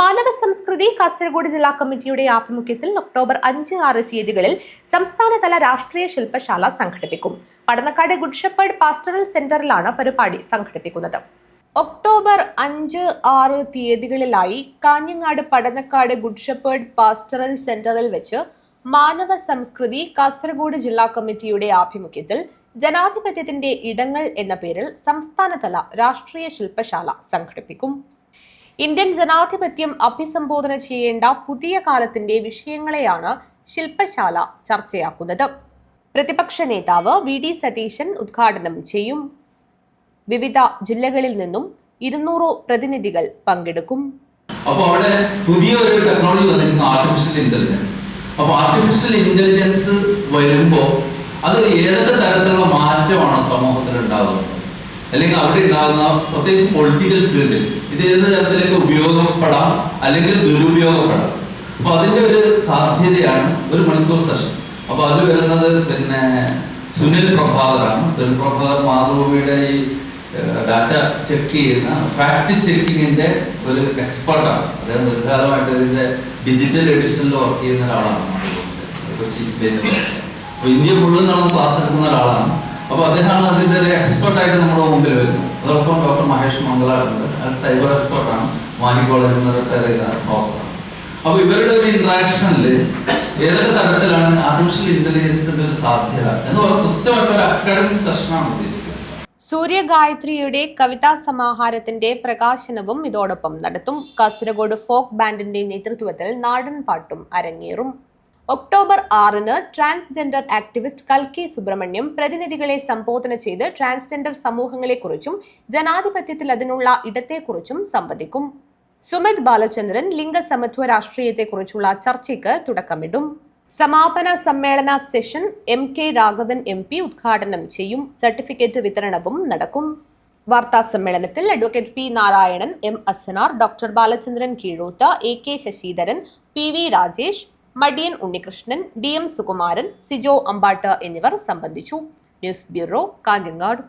മാനവ സംസ്കൃതി കാസർഗോഡ് ജില്ലാ കമ്മിറ്റിയുടെ ആഭിമുഖ്യത്തിൽ ഒക്ടോബർ അഞ്ച് ആറ് തീയതികളിൽ സംസ്ഥാനതല രാഷ്ട്രീയ ശില്പശാല സംഘടിപ്പിക്കും. പടന്നക്കാട് ഗുഡ് ഷെപ്പേർഡ് പാസ്റ്ററൽ സെന്ററിലാണ് പരിപാടി സംഘടിപ്പിക്കുന്നത്. ഒക്ടോബർ അഞ്ച് ആറ് തീയതികളിലായി Kanhangad Padannakkad Good Shepherd Pastoral സെന്ററിൽ വെച്ച് മാനവ സംസ്കൃതി കാസർഗോഡ് ജില്ലാ കമ്മിറ്റിയുടെ ആഭിമുഖ്യത്തിൽ ജനാധിപത്യത്തിന്റെ ഇടങ്ങൾ എന്ന പേരിൽ സംസ്ഥാനതല രാഷ്ട്രീയ ശില്പശാല സംഘടിപ്പിക്കും. ഇന്ത്യൻ ജനാധിപത്യം അഭിസംബോധന ചെയ്യേണ്ട പുതിയ കാലത്തിന്റെ വിഷയങ്ങളെയാണ് ശില്പശാല ചർച്ചയാക്കുന്നത്. പ്രതിപക്ഷ നേതാവ് വി ഡി സതീശൻ ഉദ്ഘാടനം ചെയ്യും. വിവിധ ജില്ലകളിൽ നിന്നും ഇരുന്നൂറ് പ്രതിനിധികൾ പങ്കെടുക്കും. അപ്പോൾ അവിടെ പുതിയ ഒരു ടെക്നോളജി വന്നിരിക്കുന്നു ആർട്ടിഫിഷ്യൽ ഇന്റലിജൻസ് അപ്പോൾ ആർട്ടിഫിഷ്യൽ ഇന്റലിജൻസ് വരുമ്പോൾ അത് ഏതൊക്കെ തരത്തിലുള്ള മാറ്റമാണ് സമൂഹത്തിൽ ഉണ്ടാകുന്നത് അല്ലെങ്കിൽ അവിടെ ഉണ്ടാകുന്ന പ്രത്യേകിച്ച് പൊളിറ്റിക്കൽ ഫീൽഡിൽ ഇത് ഏത് തരത്തിലേക്ക് ഉപയോഗപ്പെടാം അല്ലെങ്കിൽ ദുരുപയോഗപ്പെടാം. അപ്പൊ അതിന്റെ ഒരു സാധ്യതയാണ് ഒരു മണിക്കൂർ സെഷൻ അപ്പൊ അതിൽ വരുന്നത് പിന്നെ സുനിൽ പ്രഭാകറാണ്. സുനിൽ പ്രഭാകർ മാതൃഭൂമിയുടെ ഈ ഡാറ്റ ചെക്ക് ചെയ്യുന്ന ഫാക്ട് ചെക്കിങ്ങിന്റെ ഒരു എക്സ്പെർട്ടാണ് അദ്ദേഹം ദീർഘകാലമായിട്ട് ഇതിന്റെ ഡിജിറ്റൽ എഡിഷനിൽ വർക്ക് ചെയ്യുന്ന ഒരാളാണ് കൊച്ചി ബേസിൽ അപ്പൊ ഇന്ത്യ മുഴുവൻ ക്ലാസ് എടുക്കുന്ന ഒരാളാണ്. അപ്പോൾ അദ്ദേഹമാണ് അതിന്റെ ഒരു എക്സ്പെർട്ടായിട്ട് നമ്മുടെ മുമ്പിൽ വരുന്നത്. അതോടൊപ്പം ഡോക്ടർ മഹേഷ് മംഗളാണ് സൈബർ സൈബർ ആണ്. മാഹി കോളേജിൽ നിന്ന് റിട്ടയർ ചെയ്ത പ്രൊഫസറാണ് അപ്പോൾ ഇവരുടെ ഒരു ഇന്ററാക്ഷനിൽ ഏതൊക്കെ തരത്തിലാണ് ആർട്ടിഫിഷ്യൽ ഇന്റലിജൻസിന്റെ ഒരു സാധ്യത എന്ന് പറഞ്ഞാൽ കൃത്യമായിട്ട് ഒരു അക്കാഡമിക് സെഷനാണ് ഉദ്ദേശിക്കുന്നത്. സൂര്യഗായത്രിയുടെ കവിതാ സമാഹാരത്തിന്റെ പ്രകാശനവും ഇതോടൊപ്പം നടത്തും. കാസർഗോഡ് ഫോക്ക് ബാൻഡിന്റെ നേതൃത്വത്തിൽ നാടൻ പാട്ടും അരങ്ങേറും. ഒക്ടോബർ ആറിന് ട്രാൻസ്ജെൻഡർ ആക്ടിവിസ്റ്റ് കൽക്കി സുബ്രഹ്മണ്യം പ്രതിനിധികളെ സംബോധന ചെയ്ത് ട്രാൻസ്ജെൻഡർ സമൂഹങ്ങളെക്കുറിച്ചും ജനാധിപത്യത്തിൽ അതിനുള്ള ഇടത്തെക്കുറിച്ചും സംവദിക്കും. സുമിത് ബാലചന്ദ്രൻ ലിംഗസമത്വ രാഷ്ട്രീയത്തെക്കുറിച്ചുള്ള ചർച്ചയ്ക്ക് തുടക്കമിടും. സമാപന സമ്മേളന session M K Raghavan M P ഉദ്ഘാടനം ചെയ്യും. സർട്ടിഫിക്കറ്റ് വിതരണവും നടക്കും. വാർത്താ സമ്മേളനത്തിൽ advocate P Narayanan M Asanar doctor Balachandran Keezhotha A K Sasidharan P V Rajesh Madiyan Unnikrishnan D M Sukumaran Sijo Ambatt എന്നിവർ സംബന്ധിച്ചു. News bureau Kanhangad.